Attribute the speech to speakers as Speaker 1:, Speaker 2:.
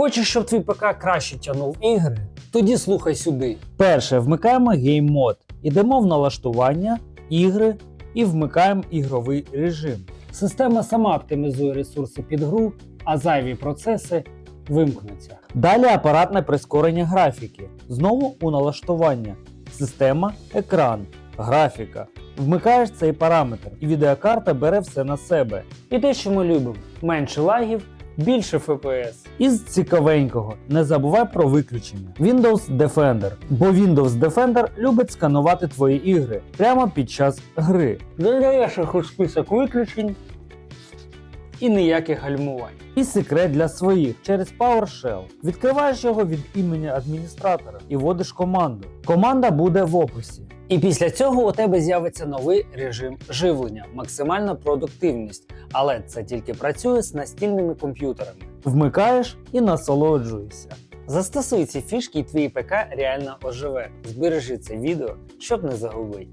Speaker 1: Хочеш, щоб твій ПК краще тягнув ігри? Тоді слухай сюди.
Speaker 2: Перше, вмикаємо Mode. Ідемо в налаштування, ігри і вмикаємо ігровий режим.
Speaker 1: Система сама оптимізує ресурси під гру, а зайві процеси вимкнуться.
Speaker 2: Далі апаратне прискорення графіки. Знову у налаштування. Система, екран, графіка. Вмикаєш цей параметр, і відеокарта бере все на себе.
Speaker 1: І те, що ми любимо: менше лагів, більше FPS.
Speaker 2: Із цікавенького, не забувай про виключення. Windows Defender, бо Windows Defender любить сканувати твої ігри прямо під час гри.
Speaker 1: Додаєш їх у список виключень і ніяких гальмувань.
Speaker 2: І секрет для своїх через PowerShell. Відкриваєш його від імені адміністратора і вводиш команду. Команда буде в описі.
Speaker 1: І після цього у тебе з'явиться новий режим живлення, максимальна продуктивність, але це тільки працює з настільними комп'ютерами.
Speaker 2: Вмикаєш і насолоджуєшся.
Speaker 1: Застосуй ці фішки, і твій ПК реально оживе. Збережи це відео, щоб не загубити.